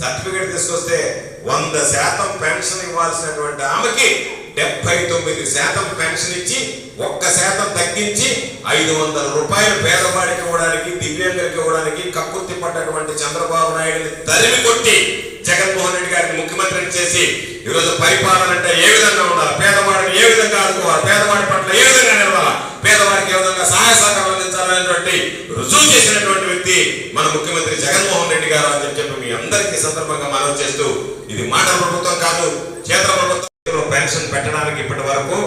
Certificate తీసుకొస్తే వంద శాతం పెన్షన్ ఇవ్వాల్సినటువంటి ఆమెకి డెబ్బై తొమ్మిది శాతం పెన్షన్ ఇచ్చి ఒక్క శాతం తగ్గించి ఐదు వందల రూపాయలు పేదవాడికి ఇవ్వడానికి దివ్యాంగులకు ఇవ్వడానికి కక్కుర్తి పడ్డటువంటి చంద్రబాబు నాయుడిని తరిమి కొట్టి జగన్మోహన్ రెడ్డి గారిని ముఖ్యమంత్రిని చేసి ఈరోజు పరిపాలన అంటే ఏ విధంగా ఉండాలి? పేదవాడిని ఏ విధంగా ఆదుకోవాలి పేదవాడి పట్ల ఏ విధంగా నిలవాలి పేదవాడికి ఏ విధంగా సహాయ సహకారం అందించాలనేటువంటి రుజువు చేసినటువంటి వ్యక్తి మన ముఖ్యమంత్రి జగన్మోహన్ రెడ్డి గారు అని చెప్పి మీ అందరికీ ఈ సందర్భంగా మనం చేస్తూ ఇది మాట ప్రభుత్వం కాదు కేంద్ర ప్రభుత్వం పెన్షన్ పెట్టడానికి ఇప్పటి వరకు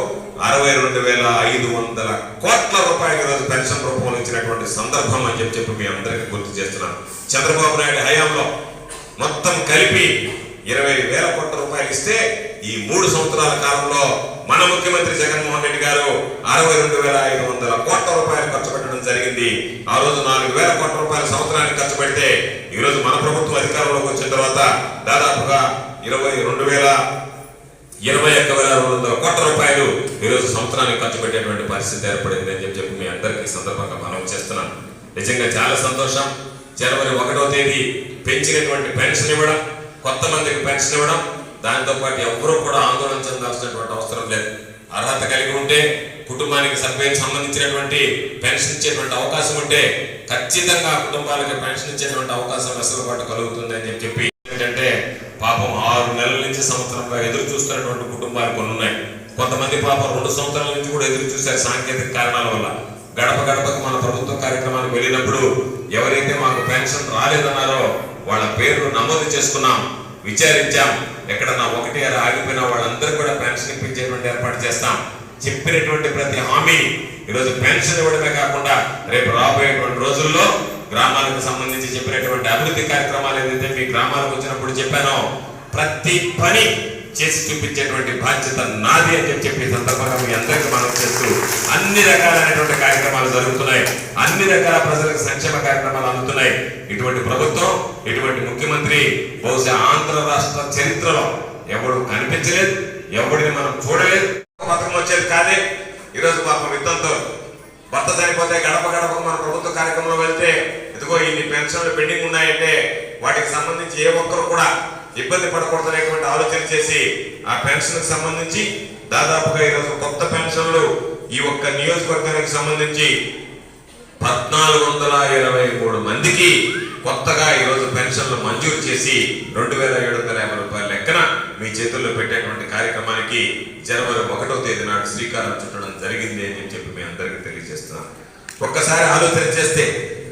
అరవై రెండు వేల ఐదు వందల కోట్ల రూపాయలు రోజు పెన్షన్ రూపంలో ఇచ్చినటువంటి సందర్భం అని చెప్పి చెప్పి మీ అందరికీ గుర్తు చేస్తున్నాను. చంద్రబాబు నాయుడు హయాంలో మొత్తం కలిపి ఇరవై వేల కోట్ల రూపాయలు ఇస్తే ఈ మూడు సంవత్సరాల కాలంలో మన ముఖ్యమంత్రి జగన్మోహన్ రెడ్డి గారు అరవై రెండు వేల ఐదు వందల కోట్ల రూపాయలు ఖర్చు పెట్టడం జరిగింది. ఆ రోజు నాలుగు వేల కోట్ల రూపాయలు సంవత్సరానికి ఖర్చు పెడితే ఈ రోజు మన ప్రభుత్వం అధికారంలోకి వచ్చిన తర్వాత దాదాపుగా ఇరవై రెండు వేల ఇరవై ఒక్క వేల రెండు వందల కోట్ల రూపాయలు ఈరోజు సంవత్సరానికి ఖర్చు పెట్టేటువంటి పరిస్థితి ఏర్పడింది అని చెప్పి చెప్పి మీ అందరికీ సందర్భంగా మనం చేస్తున్నాను. నిజంగా చాలా సంతోషం. జనవరి ఒకటో తేదీ పెంచినటువంటి పెన్షన్ ఇవ్వడం కొత్త మందికి పెన్షన్ ఇవ్వడం దాంతో పాటు ఎవరూ కూడా ఆందోళన చెందాల్సినటువంటి అవసరం లేదు. అర్హత కలిగి ఉంటే కుటుంబానికి సభ్యులకు సంబంధించినటువంటి పెన్షన్ ఇచ్చేటువంటి అవకాశం ఉంటే ఖచ్చితంగా కుటుంబాలకు కుటుంబాలకి పెన్షన్ ఇచ్చేటువంటి అవకాశం వెసులుబాటు కలుగుతుంది అని చెప్పి ఏంటంటే పాపం ఆరు నెలల నుంచి సంవత్సరంగా ఎదురు చూస్తున్నటువంటి కుటుంబాలు కొన్ని ఉన్నాయి. కొంతమంది పాపం రెండు సంవత్సరాల నుంచి కూడా ఎదురు చూశారు సాంకేతిక కారణాల వల్ల. గడప గడపకు మన ప్రభుత్వ కార్యక్రమానికి వెళ్ళినప్పుడు ఎవరైతే మాకు పెన్షన్ రాలేదన్నారో వాళ్ళ పేర్లు నమోదు చేసుకున్నాం. విచారించాం ఎక్కడన్నా ఒకటి అలా ఆగిపోయిన వాళ్ళందరూ కూడా పెన్షన్ ఇప్పించేటువంటి ఏర్పాటు చేస్తాం. చెప్పినటువంటి ప్రతి హామీని ఈరోజు పెన్షన్ ఇవ్వడమే కాకుండా రేపు రాబోయేటువంటి రోజుల్లో గ్రామాలకు సంబంధించి చెప్పినటువంటి అభివృద్ధి కార్యక్రమాలు ఏదైతే మీ గ్రామాలకు వచ్చినప్పుడు చెప్పానో ప్రతి పని చేసి చూపించేటువంటి బాధ్యత నాది అని చెప్పి చెప్పి సందర్భంగా మీ అందరికీ మనం చేస్తూ అన్ని రకాలైనటువంటి కార్యక్రమాలు జరుగుతున్నాయి. అన్ని రకాల ప్రజలకు సంక్షేమ కార్యక్రమాలు అందుతున్నాయి. ఇటువంటి ప్రభుత్వం ఇటువంటి ముఖ్యమంత్రి బహుశా ఆంధ్ర రాష్ట్ర చరిత్రలో ఎవడు కనిపించలేదు ఎవడిని మనం చూడలేదు. పథకం వచ్చేది కాదే. ఈరోజు పాపం యుద్ధంతో భర్త చనిపోతే గడప గడప మన ప్రభుత్వ కార్యక్రమంలో వెళ్తే ఇదిగో ఇన్ని పెన్షన్లు పెండింగ్ ఉన్నాయంటే వాటికి సంబంధించి ఏ ఒక్కరు కూడా ఇబ్బంది పడకూడదు అనేటువంటి ఆలోచన చేసి ఆ పెన్షన్కి సంబంధించి దాదాపుగా ఈరోజు కొత్త పెన్షన్లు ఈ ఒక్క నియోజకవర్గానికి సంబంధించి పద్నాలుగు వందల ఇరవై మూడు మందికి కొత్తగా ఈరోజు పెన్షన్లు మంజూరు చేసి రెండు వేల ఏడు వందల యాభై రూపాయల లెక్కన మీ చేతుల్లో పెట్టేటువంటి కార్యక్రమానికి జనవరి ఒకటో తేదీ నాడు శ్రీకారం చుట్టడం జరిగింది అని చెప్పి మీ అందరికీ తెలియజేస్తున్నాను. ఒక్కసారి ఆలోచన చేస్తే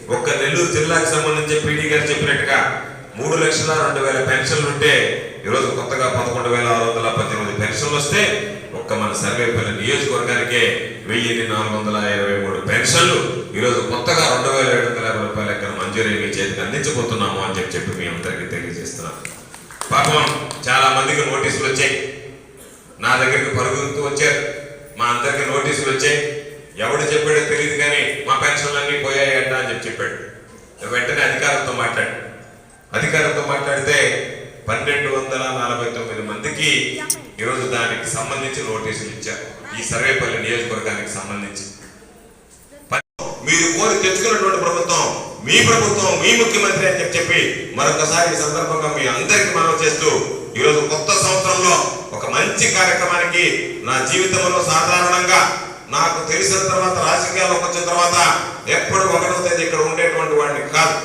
ఒక్క నెల్లూరు జిల్లాకు సంబంధించి పీడీ గారు చెప్పినట్టుగా మూడు లక్షల రెండు వేల పెన్షన్లు ఉంటే ఈరోజు కొత్తగా పదకొండు వేల ఆరు వందల పద్దెనిమిది పెన్షన్లు వస్తే ఒక్క మన సర్వేపల్లి నియోజకవర్గానికే వెయ్యి నాలుగు వందల ఇరవై మూడు పెన్షన్లు. ఈరోజు కొత్తగా రెండు వేల ఏడు వందల యాభై రూపాయల లెక్కన మంజూరీ మీ చేతికి అందించబోతున్నాము అని చెప్పి చెప్పి మీ అందరికీ తెలియజేస్తున్నాం పాపం చాలా మందికి నోటీసులు వచ్చాయి. నా దగ్గరికి పరుగుతూ వచ్చారు. మా అందరికి నోటీసులు వచ్చాయి. ఎవడు చెప్పాడో తెలియదు కానీ మా పెన్షన్లు అన్నీ పోయాయి అని చెప్పి చెప్పాడు. వెంటనే అధికారులతో మాట్లాడు అధికారంతో మాట్లాడితే పన్నెండు వందల నలభై తొమ్మిది మందికి ఈరోజు దానికి సంబంధించి నోటీసులు ఇచ్చారు. ఈ సర్వేపల్లి నియోజకవర్గానికి సంబంధించి. మీరు కోరి తెచ్చుకున్నటువంటి ప్రభుత్వం మీ ప్రభుత్వం మీ ముఖ్యమంత్రి అని చెప్పి మరొకసారి సందర్భంగా మీ అందరికీ మనం చేస్తూ ఈరోజు కొత్త సంవత్సరంలో ఒక మంచి కార్యక్రమానికి నా జీవితంలో సాధారణంగా నాకు తెలిసిన తర్వాత రాజకీయాల్లోకి వచ్చిన తర్వాత ఎప్పుడు ఒకటో తేదీ ఇక్కడ ఉండేటువంటి వాడిని కాదు.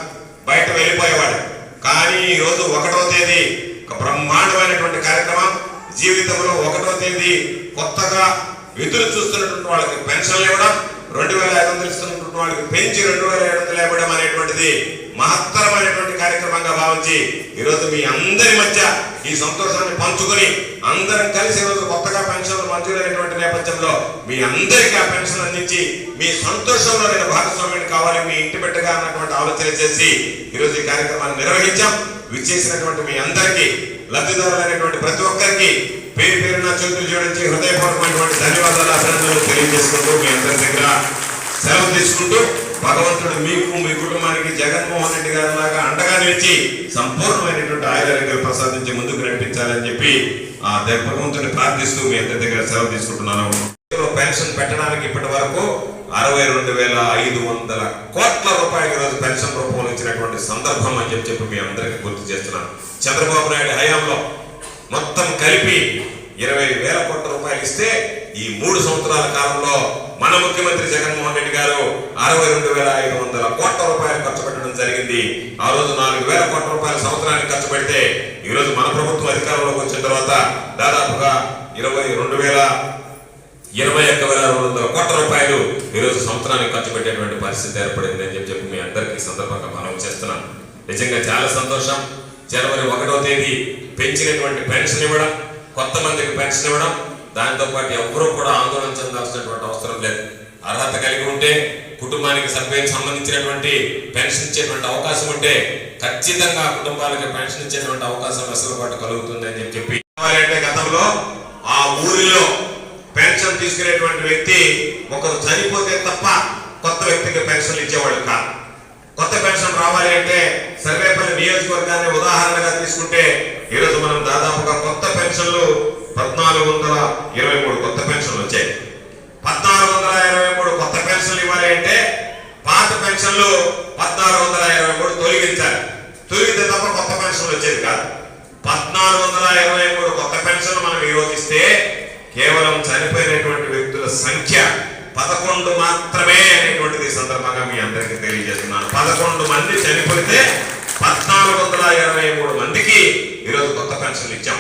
బయట వెళ్ళిపోయేవాడిని కానీ ఈరోజు రోజు ఒకటో తేదీ ఒక బ్రహ్మాండమైనటువంటి కార్యక్రమం. జీవితంలో ఒకటో తేదీ కొత్తగా ఎదురు చూస్తున్నటువంటి వాళ్ళకి పెన్షన్లు ఇవ్వడం రెండు వేల ఐదు వందలు ఇస్తున్నటువంటి వాళ్ళకి పెంచి రెండు వేల ఏడు వందలు ఇవ్వడం అనేటువంటిది మహత్తరమైనటువంటి కార్యక్రమంగా భావించి ఈరోజు మీ అందరి మధ్య ఈ సంతోషాన్ని పంచుకొని అందరం కలిసి ఈరోజు కొత్తగా పెన్షన్లు మంజూరైనటువంటి నేపథ్యంలో మీ అందరికీ ఆ పెన్షన్ అందించి మీ సంతోషంలో నేను భాగస్వామ్యం కావాలి మీ ఇంటి బిడ్డగా అన్నటువంటి ఆలోచన చేసి ఈరోజు ఈ కార్యక్రమాన్ని నిర్వహించాం. విచ్చేసినటువంటి మీ అందరికీ లబ్ధిదారులైనటువంటి ప్రతి ఒక్కరికి పేరు పేరున చేతులు జోడించి హృదయపూర్వకమైనటువంటి ధన్యవాదాలు అభినందనలు తెలియజేసుకుంటూ మీ అందరి దగ్గర సెలవు తీసుకుంటూ భగవంతుడు మీకు మీ కుటుంబానికి జగన్మోహన్ రెడ్డి గారి లాగా అండగా నిలిచి సంపూర్ణమైనటువంటి ఆయుధాలు ప్రసాదించి ముందుకు నడిపించాలని చెప్పి ఆ భగవంతుని ప్రార్థిస్తూ మీ అందరి దగ్గర సెలవు తీసుకుంటున్నాను. పెన్షన్ పెట్టడానికి ఇప్పటి వరకు అరవై రెండు వేల ఐదు వందల కోట్ల రూపాయల రోజు పెన్షన్ రూపంలో ఇచ్చినటువంటి సందర్భం అని చెప్పి చెప్పి మీ అందరికీ గుర్తు చేస్తున్నాను. చంద్రబాబు నాయుడు హయాంలో మొత్తం కలిపి ఇరవై వేల కోట్ల రూపాయలు ఇస్తే ఈ మూడు సంవత్సరాల కాలంలో మన ముఖ్యమంత్రి జగన్మోహన్ రెడ్డి గారు అరవై రెండు వేల ఐదు వందల కోట్ల రూపాయలు ఖర్చు పెట్టడం జరిగింది. ఆ రోజు నాలుగు వేల కోట్ల రూపాయల సంవత్సరానికి ఖర్చు పెడితే ఈ రోజు మన ప్రభుత్వం అధికారంలోకి వచ్చిన తర్వాత దాదాపుగా ఇరవై రెండు వేల ఇరవై ఒక్క వేల రెండు వందల కోట్ల రూపాయలు ఈరోజు సంవత్సరానికి ఖర్చు పెట్టేటువంటి పరిస్థితి ఏర్పడింది అని చెప్పి చెప్పి మీ అందరికీ సందర్భంగా మనం చేస్తున్నాం నిజంగా చాలా సంతోషం. జనవరి ఒకటో తేదీ పెంచినటువంటి పెన్షన్ ఇవ్వడం కొత్త మందికి పెన్షన్ ఇవ్వడం దాంతో పాటు ఎవరూ కూడా ఆందోళన చెందాల్సినటువంటి అవసరం లేదు. అర్హత కలిగి ఉంటే కుటుంబానికి సభ్యులకు సంబంధించినటువంటి పెన్షన్ ఇచ్చేటువంటి అవకాశం ఉంటే ఖచ్చితంగా కుటుంబాలకు పెన్షన్ ఇచ్చేటువంటి అవకాశం వెసులుబాటు కలుగుతుంది అని చెప్పి. అంటే గతంలో ఆ ఊరిలో పెన్షన్ తీసుకునేటువంటి వ్యక్తి ఒకరు చనిపోతే తప్ప కొత్త వ్యక్తికి పెన్షన్ ఇచ్చేవాళ్ళు కాదు. కొత్త పెన్షన్ రావాలి అంటే సర్వేపల్లి నియోజకవర్గాన్ని ఉదాహరణగా తీసుకుంటే ఈరోజు మనం దాదాపుగా కొత్త పెన్షన్లు పద్నాలుగు వందల ఇరవై మూడు కొత్త పెన్షన్లు వచ్చాయి. పద్నాలుగు వందల ఇరవై మూడు కొత్త పెన్షన్లు ఇవ్వాలి అంటే పాత పెన్షన్లు పద్నాలుగు వందల ఇరవై మూడు తొలగించాలి. తొలగితే తప్ప కొత్త పెన్షన్లు వచ్చేది కాదు. పద్నాలుగు వందల ఇరవై మూడు కొత్త పెన్షన్లు మనం వినియోగిస్తే కేవలం చనిపోయినటువంటి వ్యక్తుల సంఖ్య పదకొండు మాత్రమే అనేటువంటిది సందర్భంగా మీ అందరికీ తెలియజేస్తున్నాను. పదకొండు మంది చనిపోతే పద్నాలుగు వందల ఇరవై మూడు మందికి ఈరోజు కొత్త పెన్షన్లు ఇచ్చాం.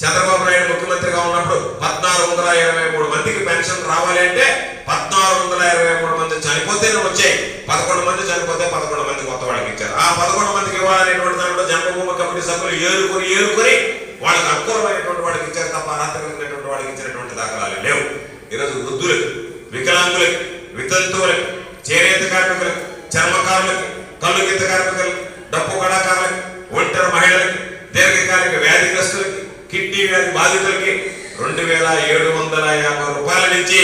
చంద్రబాబు నాయుడు ముఖ్యమంత్రిగా ఉన్నప్పుడు పద్నాలుగు వందల ఇరవై మూడు మందికి పెన్షన్ రావాలి అంటే పద్నాలుగు వందల ఇరవై మూడు మంది చనిపోతేనే వచ్చాయి. పదకొండు మంది చనిపోతే పదకొండు మంది కొత్త వాళ్ళకి ఇచ్చారు. ఆ పదకొండు మందికి ఇవ్వాలనేటువంటి దాంట్లో జన్మభూమి కమిటీ సభ్యులు ఏరుకొని ఏరుకొని వాళ్ళకి అనుకూలమైనటువంటి వాళ్ళకి ఇచ్చారు తప్ప అర్హత కలిగినటువంటి వాళ్ళకి ఇచ్చినటువంటి దాఖలాలు లేవు ఈరోజు వృద్ధులకు వికలాంగులకు వితంతువులకు చేనేత కార్మికులకు చర్మకారులకు కళ్ళు గీత కార్మికులకు డప్పు కళాకారులకు ఒంటరి మహిళలకు దీర్ఘకాలిక వ్యాధిగ్రస్తులకి కిడ్నీ వ్యాధి బాధితులకి రెండు వేల ఏడు వందల యాభై రూపాయల నుంచి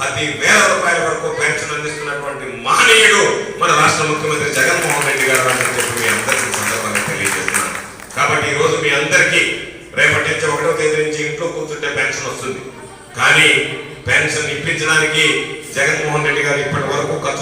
పది వేల రూపాయల వరకు పెన్షన్ అందిస్తున్నటువంటి మహనీయుడు మన రాష్ట్ర ముఖ్యమంత్రి జగన్మోహన్ రెడ్డి గారు అని చెప్పి మీ అందరికీ సందర్భంగా తెలియజేస్తున్నాను. కాబట్టి ఈ రోజు మీ అందరికీ రేపటి నుంచి ఒకటో తేదీ నుంచి ఇంట్లో కూర్చుంటే పెన్షన్ వస్తుంది. కానీ పెన్షన్ ఇప్పించడానికి జగన్మోహన్ రెడ్డి గారు ఇప్పటి వరకు ఖర్చు